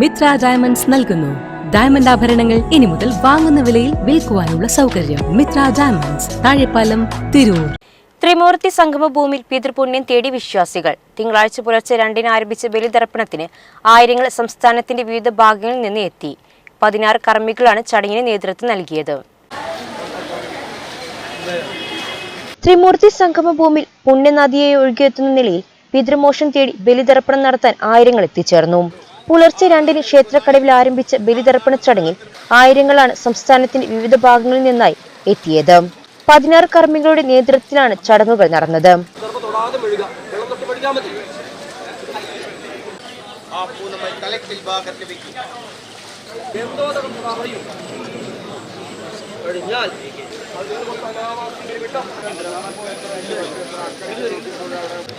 Mitra diamonds നൽകുന്നു. Diamond ആഭരണങ്ങൾ ഇനി മുതൽ വാങ്ങുന്ന വിലയിൽ വിൽക്കുവാനുള്ള സൗകര്യം മിത്ര ഡയമണ്ട്സ് താഴെപ്പാലം തിരൂർ. ത്രിമൂർത്തി സംഗമഭൂമിയിൽ പിതൃപുണ്യം തേടി വിശ്വാസികൾ. തിങ്കളാഴ്ച പുലർച്ചെ രണ്ടിന് ആരംഭിച്ച ബലിതർപ്പണത്തിന് ആയിരങ്ങൾ സംസ്ഥാനത്തിന്റെ വിവിധ ഭാഗങ്ങളിൽ നിന്ന് എത്തി. പതിനാറ് കർമ്മികളാണ് ചടങ്ങിന് നേതൃത്വം നൽകിയത്. ത്രിമൂർത്തി സംഗമഭൂമിയിൽ പുണ്യനദിയെ ഒഴുകിയെത്തുന്ന നിലയിൽ പിതൃമോഷം തേടി ബലിതർപ്പണം നടത്താൻ ആയിരങ്ങൾ എത്തിച്ചേർന്നു. പുലർച്ചെ രണ്ടിന് ക്ഷേത്രക്കടവിൽ ആരംഭിച്ച ബലിതർപ്പണ ചടങ്ങിൽ ആയിരങ്ങളാണ് സംസ്ഥാനത്തിന്റെ വിവിധ ഭാഗങ്ങളിൽ നിന്നായി എത്തിയത്. പതിനാറ് കർമ്മികളുടെ നേതൃത്വത്തിലാണ് ചടങ്ങുകൾ നടന്നത്. എന്തോ പറയും കഴിഞ്ഞാൽ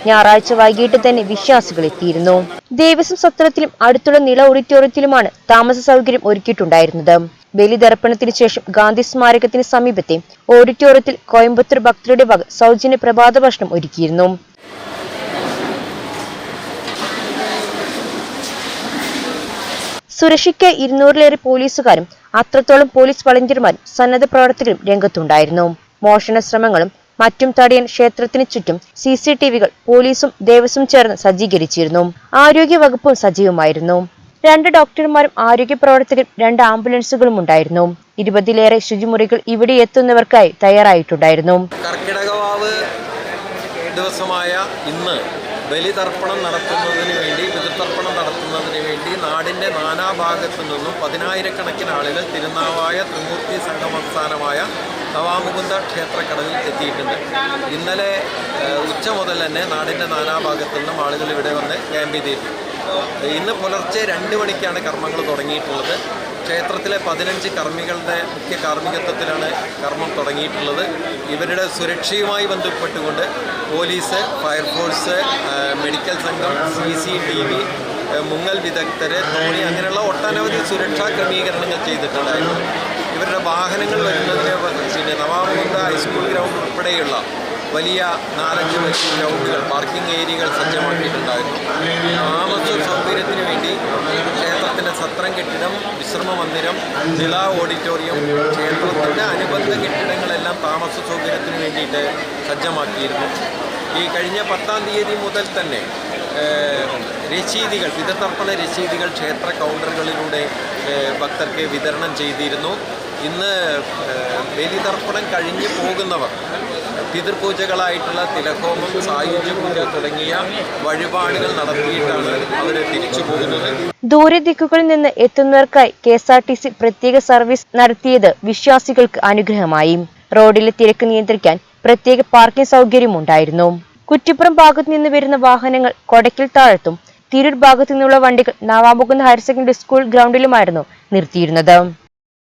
ഞായറാഴ്ച വൈകിട്ട് തന്നെ വിശ്വാസികൾ എത്തിയിരുന്നു. ദേവസ്വം സത്രത്തിലും അടുത്തുള്ള നില ഓഡിറ്റോറിയത്തിലുമാണ് താമസ സൗകര്യം ഒരുക്കിയിട്ടുണ്ടായിരുന്നത്. ബലിതർപ്പണത്തിന് ശേഷം ഗാന്ധി സ്മാരകത്തിന് സമീപത്തെ ഓഡിറ്റോറിയത്തിൽ കോയമ്പത്തൂർ ഭക്തരുടെ വക സൗജന്യ പ്രഭാത ഭക്ഷണം ഒരുക്കിയിരുന്നു. സുരക്ഷയ്ക്ക് ഇരുന്നൂറിലേറെ പോലീസുകാരും അത്രത്തോളം പോലീസ് വളണ്ടിയർമാരും സന്നദ്ധ പ്രവർത്തകരും രംഗത്തുണ്ടായിരുന്നു. മോഷണ ശ്രമങ്ങളും മറ്റും തടയൻ ക്ഷേത്രത്തിന് ചുറ്റും സി സി ടി വികൾ പോലീസും ദേവസ്വം ചേർന്ന് സജ്ജീകരിച്ചിരുന്നു. ആരോഗ്യ വകുപ്പും സജീവമായിരുന്നു. രണ്ട് ഡോക്ടർമാരും ആരോഗ്യ പ്രവർത്തകരും രണ്ട് ആംബുലൻസുകളും ഉണ്ടായിരുന്നു. ഇരുപതിലേറെ ശുചിമുറികൾ ഇവിടെ എത്തുന്നവർക്കായി തയ്യാറായിട്ടുണ്ടായിരുന്നു. കർക്കിടകവാവ് ദിവസമായ ഇന്ന് ബലിതർപ്പണം നടത്തുന്നതിന് വേണ്ടി പിതൃതർപ്പണം നടത്തുന്നതിന് വേണ്ടി നാടിന്റെ നാനാഭാഗത്തു നിന്നും പതിനായിരക്കണക്കിന് ആളുകൾ തിരുനാവായ ത്രിമൂർത്തി സംഗമസ്ഥാനമായ നവാമുകുന്ദ ക്ഷേത്രക്കടവിൽ എത്തിയിട്ടുണ്ട്. ഇന്നലെ ഉച്ച മുതൽ തന്നെ നാടിന്റെ നാനാഭാഗത്തു നിന്നും ആളുകൾ ഇവിടെ വന്ന് ക്യാമ്പ് ചെയ്തിട്ടുണ്ട് ഇന്ന് പുലർച്ചെ രണ്ട് മണിക്കാണ് കർമ്മങ്ങൾ തുടങ്ങിയിട്ടുള്ളത്. ക്ഷേത്രത്തിലെ പതിനഞ്ച് കർമ്മികളുടെ മുഖ്യ കാർമ്മികത്വത്തിലാണ് കർമ്മം തുടങ്ങിയിട്ടുള്ളത്. ഇവരുടെ സുരക്ഷയുമായി ബന്ധപ്പെട്ടുകൊണ്ട് പോലീസ് ഫയർഫോഴ്സ് മെഡിക്കൽ സംഘം സി സി ടി വി മുങ്ങൽ വിദഗ്ധര് തോണി അങ്ങനെയുള്ള ഒട്ടനവധി സുരക്ഷാ ക്രമീകരണങ്ങൾ ചെയ്തിട്ടുണ്ടായിരുന്നു. ഇവരുടെ വാഹനങ്ങൾ വരുന്നതിനെ പിന്നെ നവാമുകുന്ദ ഹൈസ്കൂൾ ഗ്രൗണ്ട് ഉൾപ്പെടെയുള്ള വലിയ നാലഞ്ച് ഗ്രൗണ്ടുകൾ പാർക്കിംഗ് ഏരിയകൾ സജ്ജമാക്കിയിട്ടുണ്ടായിരുന്നു. താമസ സൗകര്യത്തിന് കെട്ടിടം വിശ്രമ മന്ദിരം നില ഓഡിറ്റോറിയം ക്ഷേത്രത്തിന്റെ അനുബന്ധ കെട്ടിടങ്ങളെല്ലാം താമസ സൗകര്യത്തിന് വേണ്ടിയിട്ട് സജ്ജമാക്കിയിരുന്നു. ഈ കഴിഞ്ഞ പത്താം തീയതി മുതൽ തന്നെ രസീതികൾ പിതൃതർപ്പണ രശീതികൾ ക്ഷേത്ര കൗണ്ടറുകളിലൂടെ ഭക്തർക്ക് വിതരണം ചെയ്തിരുന്നു. ഇന്ന് ബലിതർപ്പണം കഴിഞ്ഞ് പോകുന്നവർ പിതൃപൂജകളായിട്ടുള്ള തിലഹോമം സായുജ്യ പൂജ തുടങ്ങിയ വഴിപാടുകൾ നടത്തിയിട്ടാണ് അവർ തിരിച്ചു പോകുന്നത്. ദൂരദിക്കുകളിൽ നിന്ന് എത്തുന്നവർക്കായി K S R T C പ്രത്യേക സർവീസ് നടത്തിയത് വിശ്വാസികൾക്ക് അനുഗ്രഹമായി. റോഡിലെ തിരക്ക് നിയന്ത്രിക്കാൻ പ്രത്യേക പാർക്കിംഗ് സൗകര്യമുണ്ടായിരുന്നു. കുറ്റിപ്പുറം ഭാഗത്തു നിന്ന് വരുന്ന വാഹനങ്ങൾ കൊടക്കിൽ താഴത്തും തിരൂർ ഭാഗത്തു നിന്നുള്ള വണ്ടികൾ നവാമുകുന്ദ ഹയർ സെക്കൻഡറി സ്കൂൾ ഗ്രൗണ്ടിലുമായിരുന്നു നിർത്തിയിരുന്നത്.